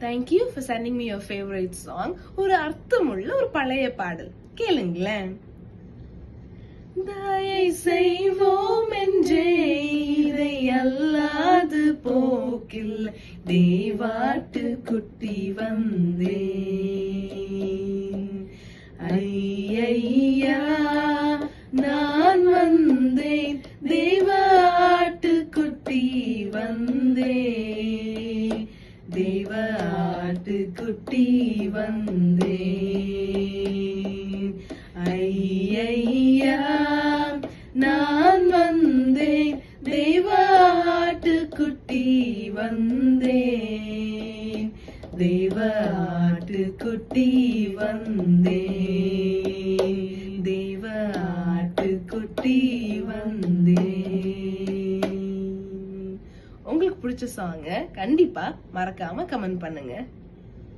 Thank you for sending me your favourite song ஒரு அர்த்தமுள்ள ஒரு பழைய பாடல். கேளுங்களேன். தயை செய்வோம் என்றே இதை அல்லாது போக்கில் தேவாட்டு குட்டி வந்தேன். ஐயா நான் வந்தேன் தேவாட்டு குட்டி வந்தேன். ஆட்டுக்குட்டி வந்தேன் ஐயா நான் வந்தேன் தெய்வாட்டு குட்டி வந்தேன் தெய்வாட்டு குட்டி வந்தேன் தெய்வாட்டு குட்டி வந்தேன் உங்களுக்கு பிடிச்ச சாங்க கண்டிப்பா மறக்காம கமெண்ட் பண்ணுங்க.